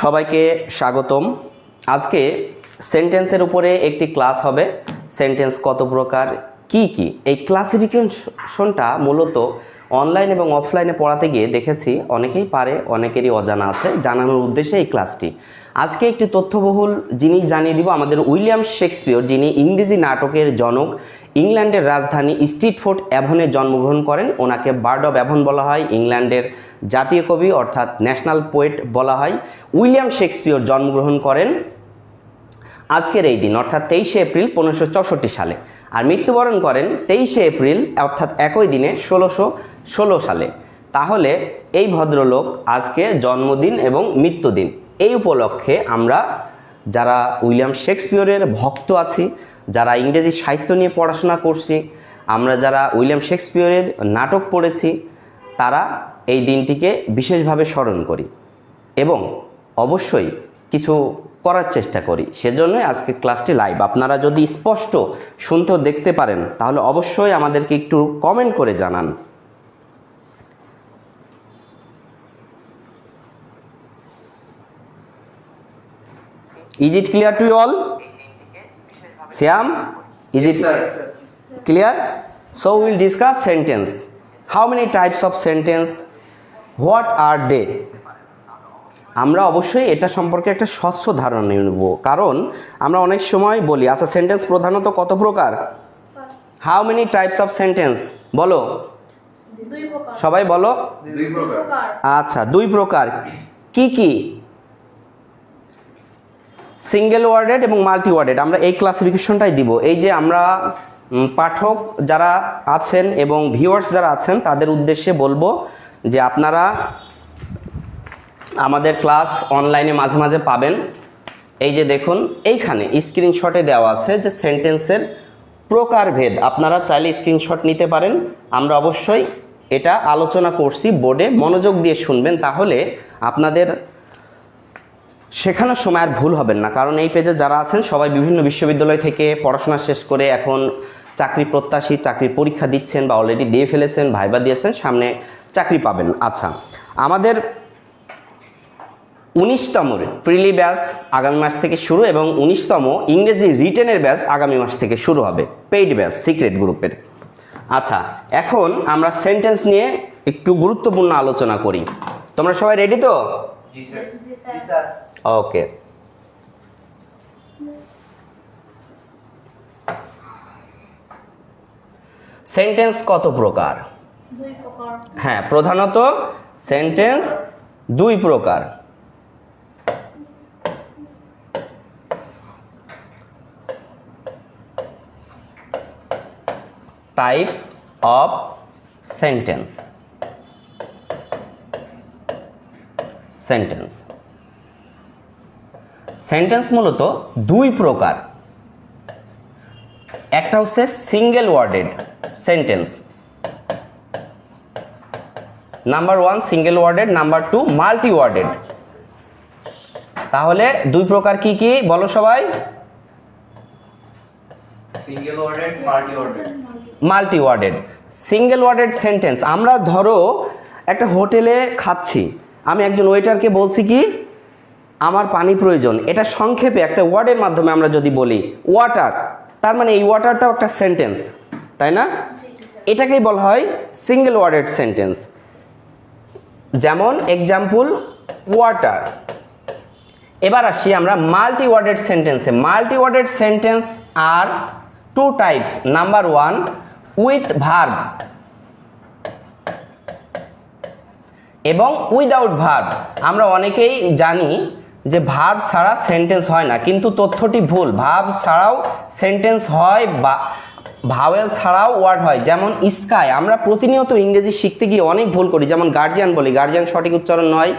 সবাইকে স্বাগতম। আজকে সেন্টেন্সের উপরে একটি ক্লাস হবে। সেন্টেন্স কত প্রকার কি কি? এই ক্লাসিফিকেশনটা মূলত অনলাইন এবং অফলাইনে পড়াতে গিয়ে দেখেছি, অনেকেই পারে, অনেকেরই অজানা আছে, জানানোর উদ্দেশ্যে এই ক্লাসটি আজকে একটি তথ্যবহুল জিনিস জানিয়ে দিব আমাদের উইলিয়াম শেক্সপিয়র, যিনি ইংরেজি নাটকের জনক, ইংল্যান্ডের রাজধানী স্ট্রিটফোর্ড অ্যাভনে জন্মগ্রহণ করেন। ওনাকে বার্ড অব অ্যাভন বলা হয়, ইংল্যান্ডের জাতীয় কবি অর্থাৎ ন্যাশনাল পোয়েট বলা হয়। উইলিয়াম শেক্সপিয়র জন্মগ্রহণ করেন আজকের এই দিন, অর্থাৎ তেইশে এপ্রিল পনেরোশো সালে। আর মৃত্যুবরণ করেন তেইশে এপ্রিল, অর্থাৎ একই দিনে, ষোলোশো ষোলো সালে। তাহলে এই ভদ্রলোক আজকে জন্মদিন এবং মৃত্যুদিন। এই উপলক্ষে আমরা যারা উইলিয়াম শেক্সপিয়রের ভক্ত আছি, যারা ইংরেজি সাহিত্য নিয়ে পড়াশোনা করছি, আমরা যারা উইলিয়াম শেক্সপিয়রের নাটক পড়েছি, তারা এই দিনটিকে বিশেষভাবে স্মরণ করি। এবং অবশ্যই কিছু করার চেষ্টা করি। সেজন্যই আজকে ক্লাসটি লাইভ আপনারা যদি স্পষ্ট শুনতেও দেখতে পারেন তাহলে অবশ্যই আমাদেরকে একটু কমেন্ট করে জানান। Is it clear to all Shyam is it clear so we'll discuss sentence how many types of sentence what are they? আমরা অবশ্যই এটা সম্পর্কে একটা স্বচ্ছ ধারণা নেব। কারণ আমরা অনেক সময় বলি আচ্ছা সেন্টেন্স প্রধানত কত প্রকার? How many types of sentence বলো। সবাই বলো। আচ্ছা দুই প্রকার। কি কি? সিঙ্গেল ওয়ার্ডেড এবং মাল্টি ওয়ার্ডেড আমরা এই ক্লাসিফিকেশনটাই দিব। এই যে আমরা পাঠক যারা আছেন এবং ভিউয়ার্স যারা আছেন তাদের উদ্দেশ্যে বলব যে আপনারা আমাদের ক্লাস অনলাইনে মাঝে মাঝে পাবেন। এই যে দেখুন, এইখানে স্ক্রিনশটে দেওয়া আছে যে সেন্টেন্সের প্রকারভেদ আপনারা চাইলে স্ক্রিনশট নিতে পারেন। আমরা অবশ্যই এটা আলোচনা করছি, বোর্ডে মনোযোগ দিয়ে শুনবেন। তাহলে আপনাদের শেখানোর সময় আর ভুল হবেন না। কারণ এই পেজে যারা আছেন, সবাই বিভিন্ন বিশ্ববিদ্যালয় থেকে পড়াশোনা শেষ করে এখন চাকরি প্রত্যাশী, চাকরির পরীক্ষা দিচ্ছেন বা অলরেডি দিয়ে ফেলেছেন, ভাইবা দিয়েছেন, সামনে চাকরি পাবেন। আচ্ছা আমাদের উনিশতম প্রিলি ব্যাস আগামী মাস থেকে শুরু এবং উনিশতম ইংরেজি রিটেনের ব্যাস আগামী মাস থেকে শুরু হবে। পেইড ব্যাস সিক্রেট গ্রুপের। আচ্ছা এখন আমরা সেন্টেন্স নিয়ে একটু গুরুত্বপূর্ণ আলোচনা করি। তোমরা সবাই রেডি তো? ওকে। সেন্টেন্স কত প্রকার? প্রকার। হ্যাঁ প্রধানত সেন্টেন্স দুই প্রকার। Types of sentence sentence sentence মূলত দুই প্রকার। একটা হচ্ছে single worded sentence number one single worded number two multi worded তাহলে দুই প্রকার কি কি বলো সবাই? Single worded multi worded multi worded single worded sentence আমরা ধরো একটা হোটেলে খাচ্ছি, আমি একজন ওয়েটারকে বলছি কি, আমার পানি প্রয়োজন। এটা সংক্ষেপে একটা ওয়ার্ডের মাধ্যমে আমরা যদি বলি ওয়াটার তার মানে এই ওয়াটারটাও একটা সেন্টেন্স তাই না? এটাকেই বলা হয় সিঙ্গেল ওয়ার্ডেড সেন্টেন্স যেমন এক্সাম্পল ওয়াটার এবার আসি আমরা মাল্টি ওয়ার্ডেড সেন্টেন্সে multi worded sentence are two types number one with verb এবং উইদাউট ভার্ব। আমরা অনেকেই জানি যে ভার্ব ছাড়া সেন্টেন্স হয় না, কিন্তু তথ্যটি ভুল। ভার্ব ছাড়াও সেন্টেন্স হয় বা ভাওয়েল ছাড়াও ওয়ার্ড হয়, যেমন স্কাই। আমরা প্রতিনিয়ত ইংরেজি শিখতে গিয়ে অনেক ভুল করি, যেমন গার্জিয়ান বলি, গার্জিয়ান সঠিক উচ্চারণ নয়,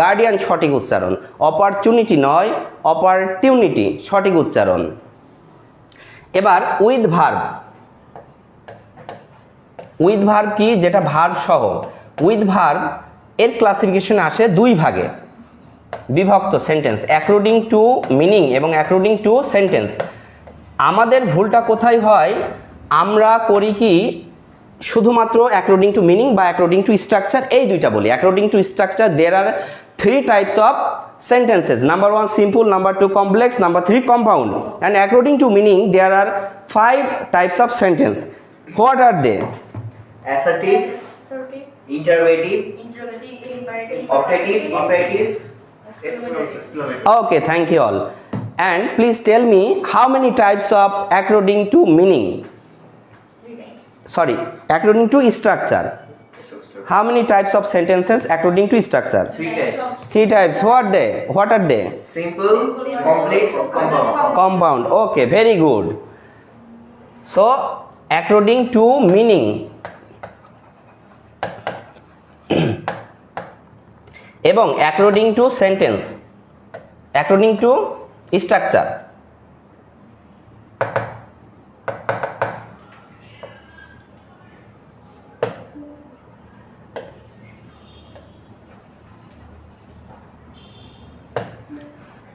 গার্ডিয়ান সঠিক উচ্চারণ। অপরচুনিটি নয়, অপরটিউনিটি সঠিক উচ্চারণ। এবার উইথ ভার্ব। উইথ ভার্ব কি? যেটা ভার্ব সহ। উইথ ভার্ব, এর ক্লাসিফিকেশন আসে দুই ভাগে। বিভক্ত সেন্টেন্স অ্যাকর্ডিং টু মিনিং এবং অ্যাকর্ডিং টু সেন্টেন্স আমাদের ভুলটা কোথায় হয়? আমরা করি কি? শুধুমাত্র অ্যাকর্ডিং টু মিনিং বা অ্যাকর্ডিং টু স্ট্রাকচার এই দুইটা বলি। According to structure there are three types of sentences number one, simple, number two, complex, number three, compound and according to meaning, there are five types of sentence what are they? Assertive, Assertive, interrogative, interrogative, imperative, optative, imperative, exclamative. exclamative. okay thank you all. And please tell me how many types of according to meaning? Three times. sorry according to structure. How many types of sentences according to structure? Three types. three types. What are they? What are they? Simple, complex, compound. compound. Okay very good. So according to meaning এবং according to sentence according to structure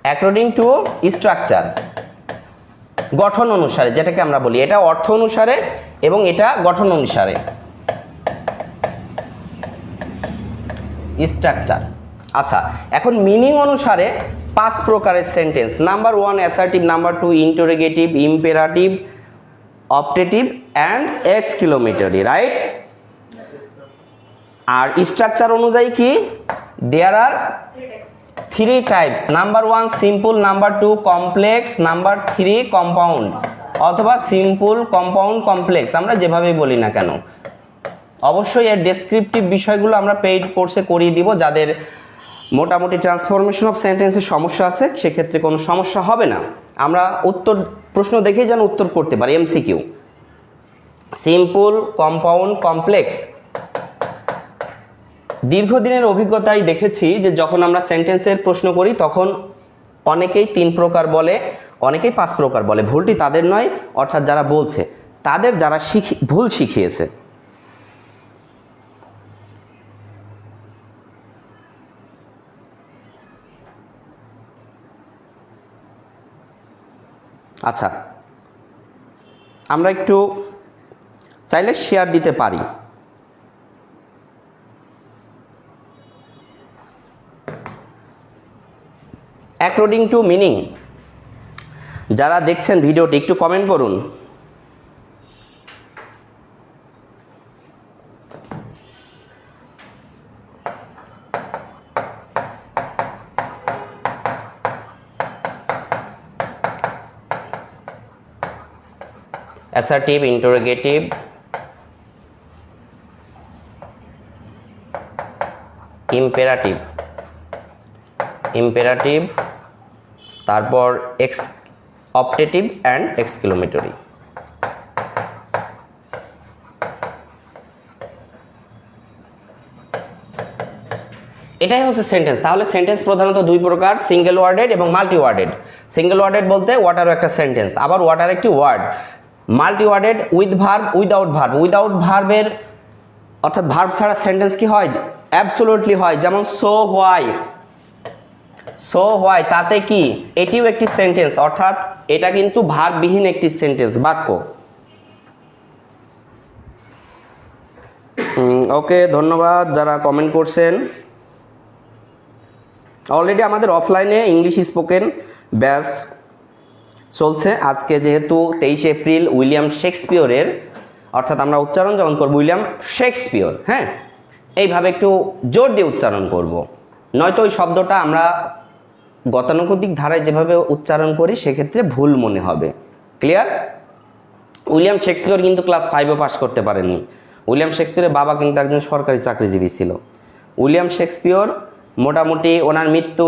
according to structure গঠন অনুসারে, যেটাকে আমরা বলি, এটা অর্থ অনুসারে এবং এটা গঠন অনুসারে। স্ট্রাকচার আচ্ছা এখন মিনিং অনুসারে পাঁচ প্রকারের sentence number one assertive number two interrogative imperative optative and exclamatory right R structure অনুযায়ী কি? There are three types number one simple number two complex number three compound অথবা সিম্পল কম্পাউন্ড কমপ্লেক্স আমরা যেভাবেই বলি না কেন। অবশ্যই এর ডেসক্রিপটিভ বিষয়গুলো আমরা পেইড কোর্সে করিয়ে দিব। যাদের মোটামুটি ট্রান্সফরমেশন অফ সেন্টেন্সের সমস্যা আছে, সেক্ষেত্রে কোনো সমস্যা হবে না। আমরা উত্তর, প্রশ্ন দেখেই যেন উত্তর করতে পারি এমসিকিউ সিম্পল কম্পাউন্ড কমপ্লেক্স দীর্ঘদিনের অভিজ্ঞতায় দেখেছি যে যখন আমরা সেন্টেন্সের প্রশ্ন করি, তখন অনেকেই তিন প্রকার বলে, অনেকেই পাঁচ প্রকার বলে। ভুলটি তাদের নয়, অর্থাৎ যারা বলছে, তাদের যারা শিখি, ভুল শিখিয়েছে। আচ্ছা আমরা একটু চাইলে শেয়ার দিতে পারি। অ্যাকর্ডিং টু মিনিং যারা দেখছেন ভিডিওটি একটু কমেন্ট করুন। অ্যাসার্টিভ ইন্টারোগেটিভ ইম্পেরাটিভ ইম্পেরাটিভ তারপর এক্স অপটেটিভ অ্যান্ড এক্সক্লোমেটরি এটাই হচ্ছে সেন্টেন্স তাহলে সেন্টেন্স প্রধানত দুই প্রকার সিঙ্গেল ওয়ার্ডেড এবং মাল্টি ওয়ার্ডেড সিঙ্গেল ওয়ার্ডেড বলতে ওয়াটারও একটা সেন্টেন্স আবার ওয়াটার একটি word multi worded with verb without verb without ভার্বের অর্থাৎ ভার্ব ছাড়া সেন্টেন্স কি হয়? অ্যাবসোলুটলি হয়। যেমন সো হোয়াই সো হোয়াই তাতে কি? এটিও একটি সেন্টেন্স অর্থাৎ এটা কিন্তু ভারবিহীন একটি সেন্টেন্স বাক্য। ওকে, ধন্যবাদ যারা কমেন্ট করছেন। অলরেডি আমাদের অফলাইনে ইংলিশ স্পোকেন ব্যাচ চলছে। আজকে যেহেতু তেইশে এপ্রিল উইলিয়াম শেক্সপিয়রের, অর্থাৎ আমরা উচ্চারণ যখন করব, উইলিয়াম শেক্সপিয়র হ্যাঁ? এইভাবে একটু জোর দিয়ে উচ্চারণ করব। নয়তো ওই শব্দটা আমরা গতানুগতিক ধারায় যেভাবে উচ্চারণ করি, সেক্ষেত্রে ভুল মনে হবে। ক্লিয়ার? উইলিয়াম শেক্সপিয়র কিন্তু ক্লাস ফাইভে পাস করতে পারেননি। উইলিয়াম শেক্সপিয়রের বাবা কিন্তু একজন সরকারি চাকরিজীবী ছিল। উইলিয়াম শেক্সপিয়র মোটামুটি ওনার মৃত্যু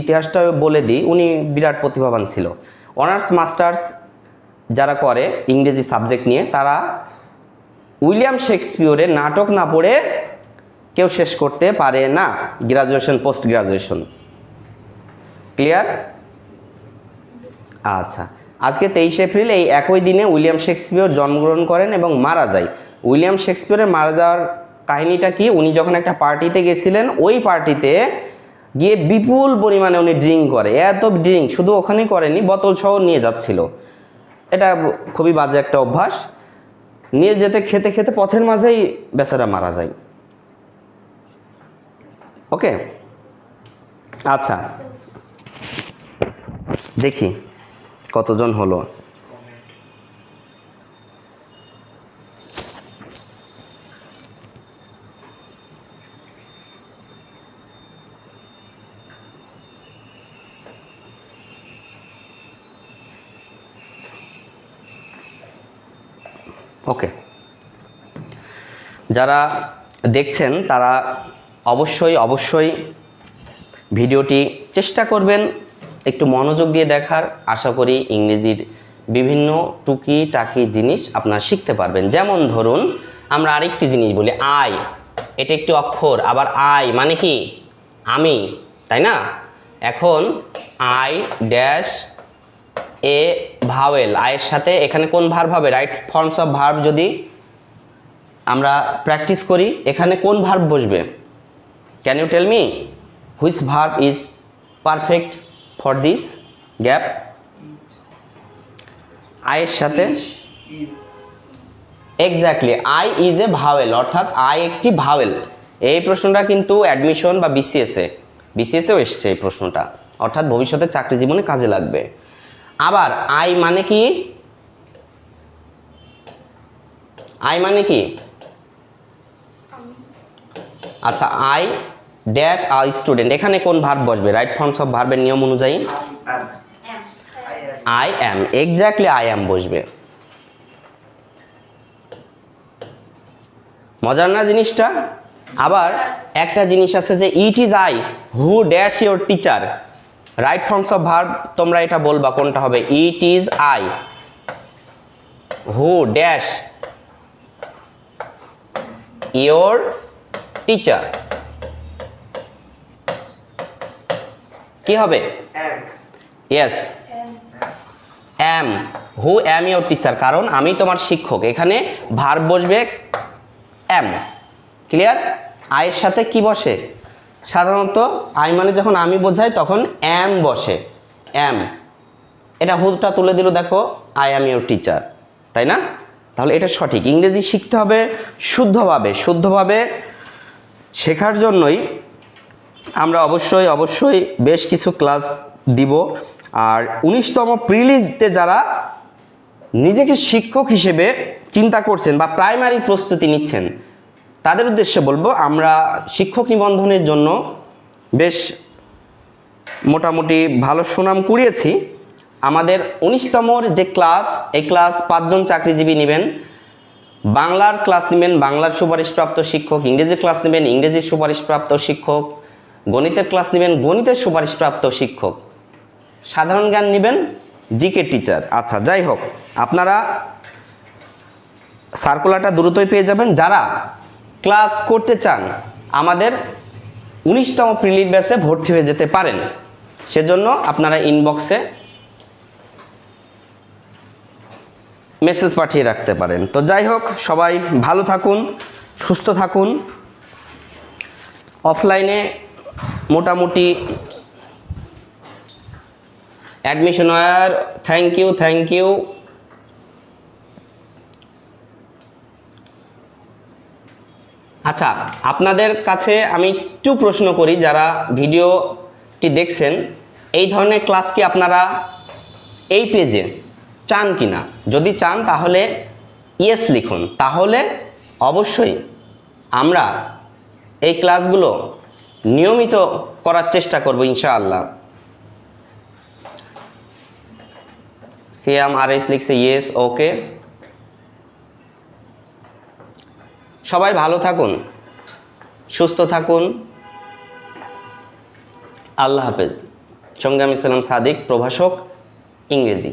ইতিহাসটা বলে দিই, উনি বিরাট প্রতিভাবান ছিল। অনার্স, মাস্টার্স যারা করে ইংরেজি সাবজেক্ট নিয়ে, তারা উইলিয়াম শেক্সপিয়রের নাটক না পড়ে কেউ শেষ করতে পারে না। গ্রাজুয়েশন পোস্ট গ্রাজুয়েশন ক্লিয়ার আচ্ছা আজকে তেইশে এপ্রিল, এই একই দিনে উইলিয়াম শেক্সপিয়র জন্মগ্রহণ করেন এবং মারা যায়। উইলিয়াম শেক্সপিয়রের মারা যাওয়ার কাহিনীটা কি? উনি যখন একটা পার্টিতে গেছিলেন, ওই পার্টিতে গিয়ে বিপুল পরিমাণে উনি ড্রিঙ্ক করে। এত ড্রিঙ্ক শুধু ওখানেই করেনি বোতল সহ নিয়ে যাচ্ছিল। এটা খুবই বাজে একটা অভ্যাস। নিয়ে যেতে, খেতে খেতে পথের মাঝেই বেচারা মারা যায়। ওকে? আচ্ছা। দেখি কতজন হলো। ওকে যারা দেখছেন, তারা অবশ্যই অবশ্যই ভিডিওটি চেষ্টা করবেন একটু মনোযোগ দিয়ে দেখার। আশা করি ইংরেজির বিভিন্ন টুকি টাকি জিনিস আপনারা শিখতে পারবেন। যেমন ধরুন, আমরা আরেকটি জিনিস বলি, আই। এটা একটি অক্ষর, আবার আই মানে কি? আমি, তাই না? এখন, আই ড্যাশ এ ভাওয়েল আয়ের সাথে এখানে কোন ভার্ব হবে? রাইট ফর্মস অফ ভার্ব যদি আমরা প্র্যাকটিস করি এখানে কোন ভার্ব বসবে? Can you tell me which verb is perfect for this gap আয়ের সাথে exactly I is a vowel অর্থাৎ আই একটি ভাওয়েল এই প্রশ্নটা কিন্তু অ্যাডমিশন বা বিসিএসে বিসিএসেও এসছে এই প্রশ্নটা। অর্থাৎ ভবিষ্যতে চাকরি জীবনে কাজে লাগবে। আবার আই মানে কি? আই মানে কি? আচ্ছা আই ড্যাশ আই স্টুডেন্ট। এখানে কোন ভার্ব বসবে? রাইট ফর্মস অফ ভার্বের নিয়ম অনুযায়ী. I am. Exactly I am বসবে। মজার না জিনিসটা? আবার একটা জিনিস আছে যে it is I, who dash your teacher. Right forms of verb তোমরা এটা বলবা কোনটা হবে? It is I who dash your teacher কি হবে? Yes. Am who am your teacher কারণ আমি তোমার শিক্ষক। এখানে ভার বসবে অ্যাম ক্লিয়ার আয়ের সাথে কি বসে? সাধারণত আই মানে যখন আমি বোঝাই তখন অ্যাম বসে। অ্যাম। এটা হুদটা তুলে দিল দেখো, আই অ্যাম ইউর টিচার, তাই না? তাহলে এটা সঠিক। ইংরেজি শিখতে হবে শুদ্ধভাবে শুদ্ধভাবে শেখার জন্যই আমরা অবশ্যই অবশ্যই বেশ কিছু ক্লাস দিব। আর উনিশতম প্রিলিতে যারা নিজেকে শিক্ষক হিসেবে চিন্তা করছেন বা প্রাইমারি প্রস্তুতি নিচ্ছেন তাদের উদ্দেশ্যে বলব, আমরা শিক্ষক নিবন্ধনের জন্য বেশ মোটামুটি ভালো সুনাম কুড়িয়েছি। আমাদের উনিশতমর যে ক্লাস, এই ক্লাস পাঁচজন চাকরিজীবী নেবেন। বাংলার ক্লাস নেবেন, বাংলার সুপারিশপ্রাপ্ত শিক্ষক ইংরেজি ক্লাস নেবেন, ইংরেজির সুপারিশপ্রাপ্ত শিক্ষক, গণিতের ক্লাস নেবেন, গণিতের সুপারিশপ্রাপ্ত শিক্ষক। সাধারণ জ্ঞান নেবেন, জিকে টিচার। আচ্ছা যাই হোক, আপনারা সার্কুলারটা দ্রুতই পেয়ে যাবেন। যারা ক্লাস করতে চান, আমাদের উনিশতম প্রিলিট ব্যাচে ভর্তি হয়ে যেতে পারেন। সেজন্য আপনারা ইনবক্সে মেসেজ পাঠিয়ে রাখতে পারেন। তো যাই হোক, সবাই ভালো থাকুন, সুস্থ থাকুন। অফলাইনে মোটামুটি admission war thank you thank you আচ্ছা আপনাদের কাছে আমি একটু প্রশ্ন করি, যারা ভিডিওটি দেখছেন, এই ধরনের ক্লাস কি আপনারা এই পেজে চান কি না যদি চান, তাহলে ইয়েস লিখুন। তাহলে অবশ্যই আমরা এই ক্লাসগুলো নিয়মিত করার চেষ্টা করব, ইনশাআল্লাহ। সিয়াম আর এস লিখছে, ইয়েস, ওকে। সবাই ভালো থাকুন সুস্থ থাকুন। আল্লাহ হাফেজ। সঙ্গে আমি সালাম সাদিক প্রভাষক ইংরেজি।